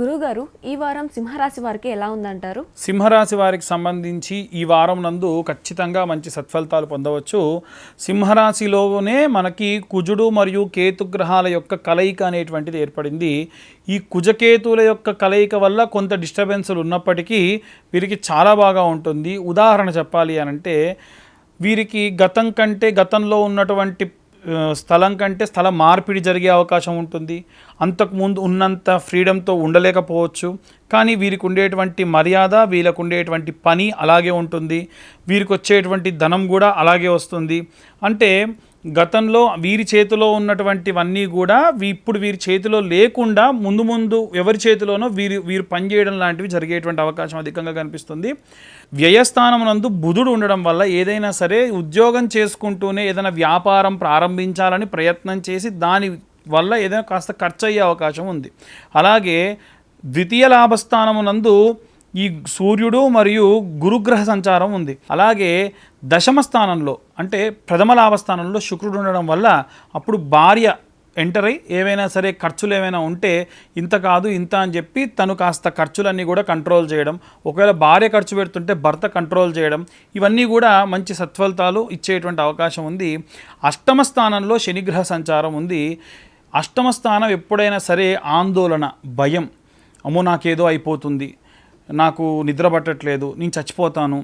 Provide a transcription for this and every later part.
గురుగారు ఈ వారం సింహరాశి వారికి ఎలా ఉందంటారు? సింహరాశి వారికి సంబంధించి ఈ వారం నందు ఖచ్చితంగా మంచి సత్ఫలితాలు పొందవచ్చు. సింహరాశిలోనే మనకి కుజుడు మరియు కేతు గ్రహాల యొక్క కలయిక అనేటువంటిది ఏర్పడింది. ఈ కుజకేతువుల యొక్క కలయిక వల్ల కొంత డిస్టర్బెన్సులు ఉన్నప్పటికీ వీరికి చాలా బాగా ఉంటుంది. ఉదాహరణ చెప్పాలి అని అంటే వీరికి గతం కంటే గతంలో ఉన్నటువంటి స్థలం కంటే స్థల మార్పిడి జరిగే అవకాశం ఉంటుంది. అంతకుముందు ఉన్నంత ఫ్రీడంతో ఉండలేకపోవచ్చు. కానీ వీరికి ఉండేటువంటి మర్యాద వీళ్ళకు ఉండేటువంటి పని అలాగే ఉంటుంది. వీరికి వచ్చేటువంటి ధనం కూడా అలాగే వస్తుంది. అంటే గతంలో వీరి చేతిలో ఉన్నటువంటివన్నీ కూడా ఇప్పుడు వీరి చేతిలో లేకుండా ముందు ముందు ఎవరి చేతిలోనో వీరు వీరు పనిచేయడం లాంటివి జరిగేటువంటి అవకాశం అధికంగా కనిపిస్తుంది. వ్యయస్థానమునందు బుధుడు ఉండడం వల్ల ఏదైనా సరే ఉద్యోగం చేసుకుంటూనే ఏదైనా వ్యాపారం ప్రారంభించాలని ప్రయత్నం చేసి దాని వల్ల ఏదైనా కాస్త ఖర్చు అయ్యే అవకాశం ఉంది. అలాగే ద్వితీయ లాభస్థానమునందు ఈ సూర్యుడు మరియు గురుగ్రహ సంచారం ఉంది. అలాగే దశమ స్థానంలో అంటే ప్రథమ లాభస్థానంలో శుక్రుడు ఉండడం వల్ల అప్పుడు భార్య ఎంటర్ అయ్యి ఏవైనా సరే ఖర్చులు ఏమైనా ఉంటే ఇంత కాదు ఇంత అని చెప్పి తను కాస్త ఖర్చులన్నీ కూడా కంట్రోల్ చేయడం ఒకవేళ భార్య ఖర్చు పెడుతుంటే భర్త కంట్రోల్ చేయడం ఇవన్నీ కూడా మంచి సత్ఫలితాలు ఇచ్చేటువంటి అవకాశం ఉంది. అష్టమ స్థానంలో శనిగ్రహ సంచారం ఉంది. అష్టమ స్థానం ఎప్పుడైనా సరే ఆందోళన భయం. అమ్మో నాకేదో అయిపోతుంది. నాకు నిద్ర పట్టట్లేదు నేను చచ్చిపోతాను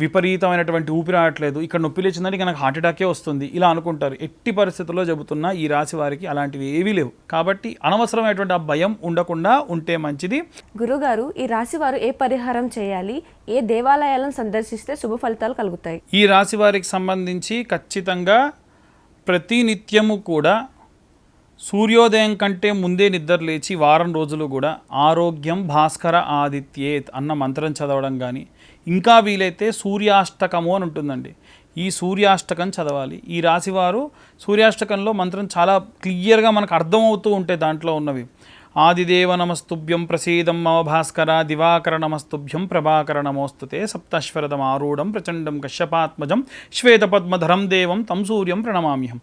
విపరీతమైనటువంటి ఊపిరి ఆడట్లేదు ఇక్కడ నొప్పి లేచిందంటే ఇక నాకు హార్ట్ అటాకే వస్తుంది ఇలా అనుకుంటారు. ఎట్టి పరిస్థితుల్లో చెబుతున్నా ఈ రాశి వారికి అలాంటివి ఏవీ లేవు. కాబట్టి అనవసరమైనటువంటి ఆ భయం ఉండకుండా ఉంటే మంచిది. గురుగారు ఈ రాశి వారు ఏ పరిహారం చేయాలి? ఏ దేవాలయాలను సందర్శిస్తే శుభ ఫలితాలు కలుగుతాయి? ఈ రాశి వారికి సంబంధించి ఖచ్చితంగా ప్రతి నిత్యము కూడా సూర్యోదయం కంటే ముందే నిద్ర లేచి వారం రోజులు కూడా ఆరోగ్యం భాస్కర ఆదిత్యేత్ అన్న మంత్రం చదవడం కానీ ఇంకా వీలైతే సూర్యాష్టకము అని ఉంటుందండి. ఈ సూర్యాష్టకం చదవాలి. ఈ రాశివారు సూర్యాష్టకంలో మంత్రం చాలా క్లియర్గా మనకు అర్థమవుతూ ఉంటాయి దాంట్లో ఉన్నవి. ఆదిదేవ నమస్తుభ్యం ప్రసీదం మమ భాస్కర దివాకర నమస్తుభ్యం ప్రభాకర నమోస్తుతే సప్తశ్వరదం ఆరూఢం ప్రచండం కశ్యపాత్మజం శ్వేతపద్మధరం దేవం తం సూర్యం ప్రణమామ్యహం.